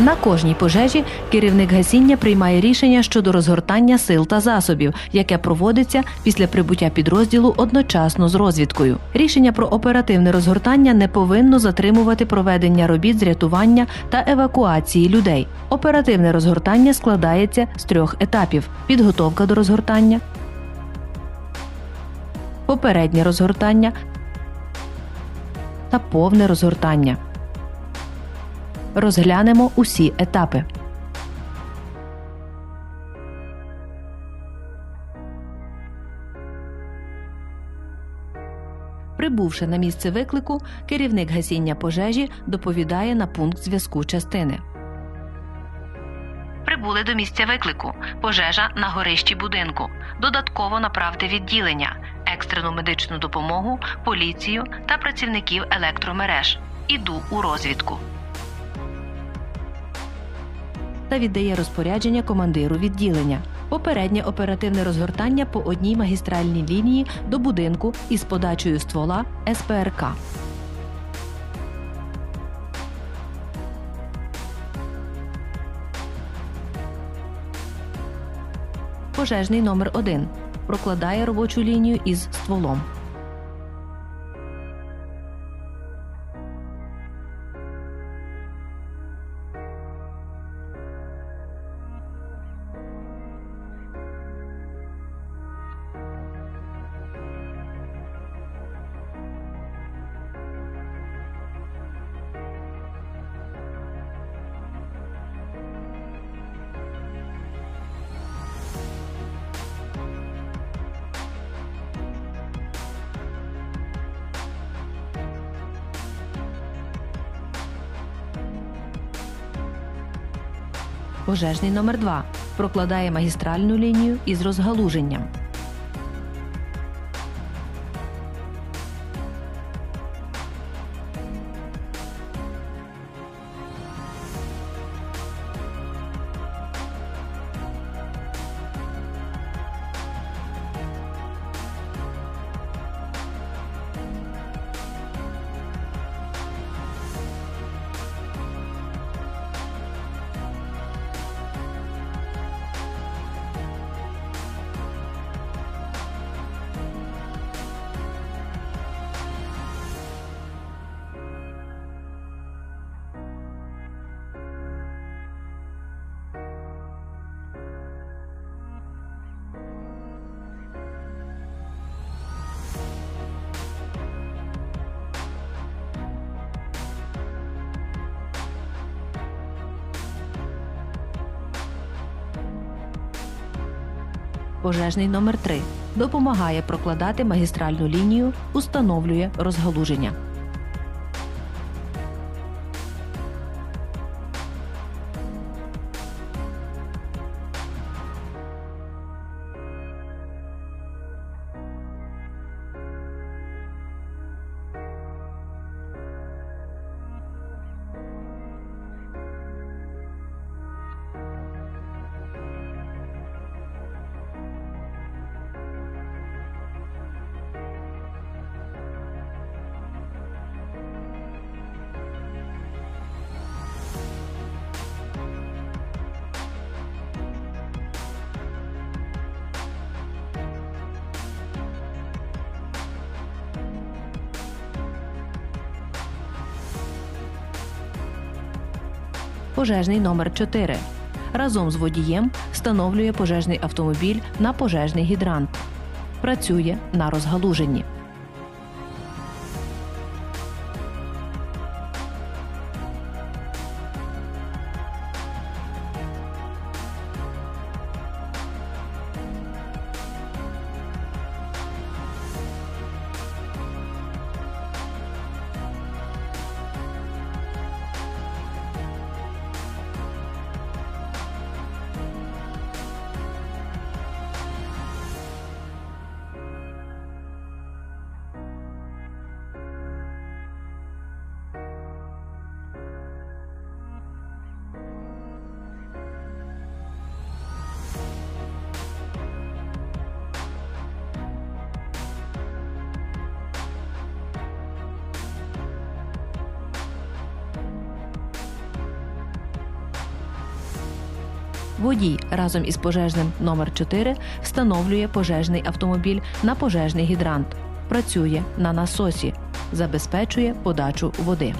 На кожній пожежі керівник гасіння приймає рішення щодо розгортання сил та засобів, яке проводиться після прибуття підрозділу одночасно з розвідкою. Рішення про оперативне розгортання не повинно затримувати проведення робіт з рятування та евакуації людей. Оперативне розгортання складається з трьох етапів: підготовка до розгортання, попереднє розгортання та повне розгортання. Розглянемо усі етапи. Прибувши на місце виклику, керівник гасіння пожежі доповідає на пункт зв'язку частини. Прибули до місця виклику. Пожежа на горищі будинку. Додатково направте відділення, екстрену медичну допомогу, поліцію та працівників електромереж. Іду у розвідку. Та віддає розпорядження командиру відділення. Попереднє оперативне розгортання по одній магістральній лінії до будинку із подачею ствола СПРК. Пожежний номер 1 прокладає робочу лінію із стволом. Пожежний номер 2 прокладає магістральну лінію із розгалуженням. Пожежний номер 3 допомагає прокладати магістральну лінію, установлює розгалуження. Пожежний номер 4 разом з водієм встановлює пожежний автомобіль на пожежний гідрант. Працює на розгалуженні. Водій разом із пожежним номер 4 встановлює пожежний автомобіль на пожежний гідрант, працює на насосі, забезпечує подачу води.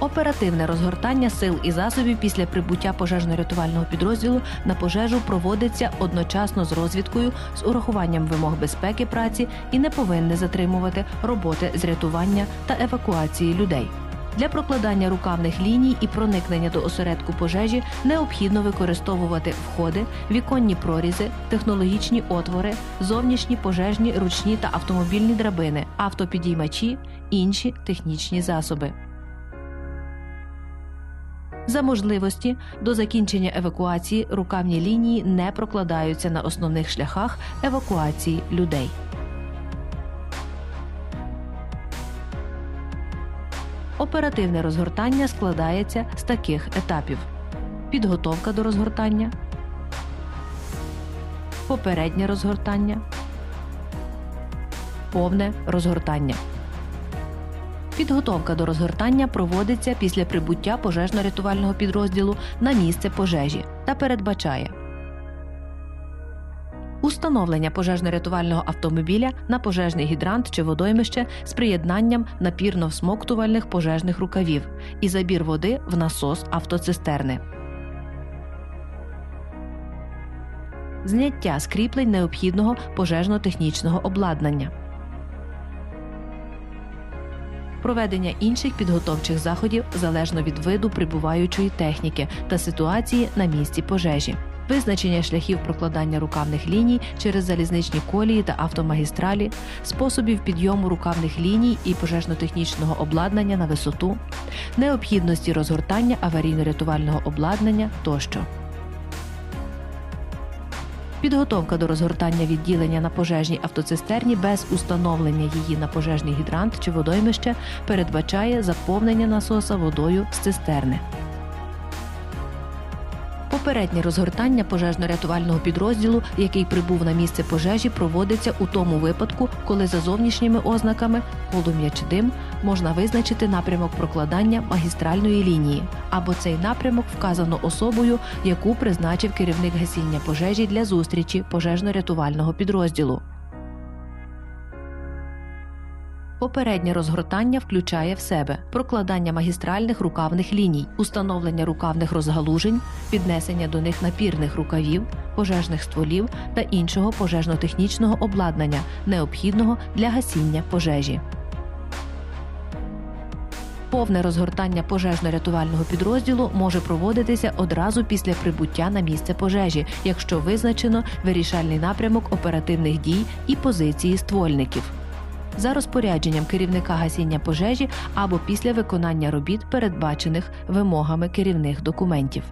Оперативне розгортання сил і засобів після прибуття пожежно-рятувального підрозділу на пожежу проводиться одночасно з розвідкою з урахуванням вимог безпеки праці і не повинне затримувати роботи з рятування та евакуації людей. Для прокладання рукавних ліній і проникнення до осередку пожежі необхідно використовувати входи, віконні прорізи, технологічні отвори, зовнішні пожежні ручні та автомобільні драбини, автопідіймачі, інші технічні засоби. За можливості до закінчення евакуації рукавні лінії не прокладаються на основних шляхах евакуації людей. Оперативне розгортання складається з таких етапів: підготовка до розгортання, попереднє розгортання, повне розгортання. Підготовка до розгортання проводиться після прибуття пожежно-рятувального підрозділу на місце пожежі та передбачає установлення пожежно-рятувального автомобіля на пожежний гідрант чи водоймище з приєднанням напірно-всмоктувальних пожежних рукавів і забір води в насос автоцистерни. Зняття скріплень необхідного пожежно-технічного обладнання проведення інших підготовчих заходів залежно від виду прибуваючої техніки та ситуації на місці пожежі. Визначення шляхів прокладання рукавних ліній через залізничні колії та автомагістралі, способів підйому рукавних ліній і пожежно-технічного обладнання на висоту, необхідності розгортання аварійно-рятувального обладнання тощо. Підготовка до розгортання відділення на пожежній автоцистерні без установлення її на пожежний гідрант чи водоймище передбачає заповнення насоса водою з цистерни. Попереднє розгортання пожежно-рятувального підрозділу, який прибув на місце пожежі, проводиться у тому випадку, коли за зовнішніми ознаками полум'я чи дим можна визначити напрямок прокладання магістральної лінії, або цей напрямок вказано особою, яку призначив керівник гасіння пожежі для зустрічі пожежно-рятувального підрозділу. Попереднє розгортання включає в себе прокладання магістральних рукавних ліній, установлення рукавних розгалужень, піднесення до них напірних рукавів, пожежних стволів та іншого пожежно-технічного обладнання, необхідного для гасіння пожежі. Повне розгортання пожежно-рятувального підрозділу може проводитися одразу після прибуття на місце пожежі, якщо визначено вирішальний напрямок оперативних дій і позиції ствольників за розпорядженням керівника гасіння пожежі або після виконання робіт, передбачених вимогами керівних документів.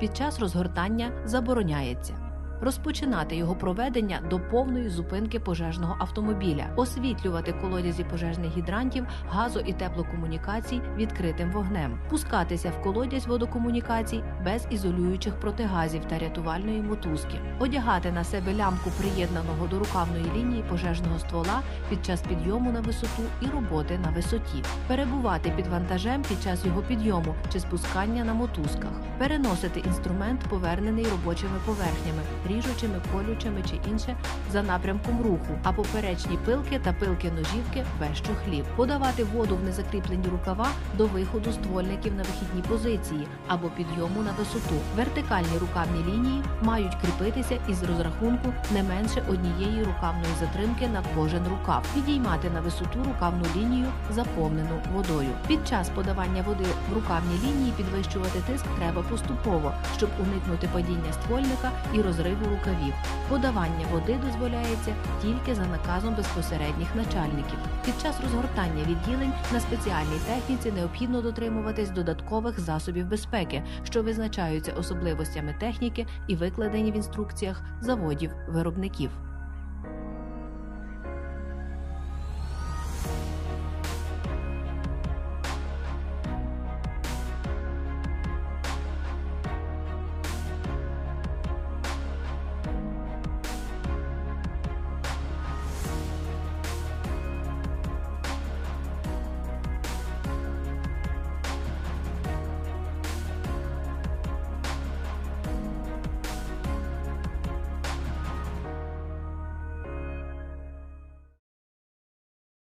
Під час розгортання забороняється розпочинати його проведення до повної зупинки пожежного автомобіля, освітлювати колодязі пожежних гідрантів, газо і теплокомунікацій відкритим вогнем, пускатися в колодязь водокомунікацій без ізолюючих протигазів та рятувальної мотузки, одягати на себе лямку приєднаного до рукавної лінії пожежного ствола під час підйому на висоту і роботи на висоті, перебувати під вантажем під час його підйому чи спускання на мотузках, переносити інструмент, повернений робочими поверхнями ріжучими, колючими чи інше за напрямком руху, а поперечні пилки та пилки ножівки без чохлів. Подавати воду в незакріплені рукава до виходу ствольників на вихідні позиції або підйому на висоту. Вертикальні рукавні лінії мають кріпитися із розрахунку не менше однієї рукавної затримки на кожен рукав. Підіймати на висоту рукавну лінію, заповнену водою. Під час подавання води в рукавні лінії підвищувати тиск треба поступово, щоб уникнути падіння ствольника і розриву рукавів. Подавання води дозволяється тільки за наказом безпосередніх начальників. Під час розгортання відділень на спеціальній техніці необхідно дотримуватись додаткових засобів безпеки, що визначаються особливостями техніки і викладені в інструкціях заводів виробників.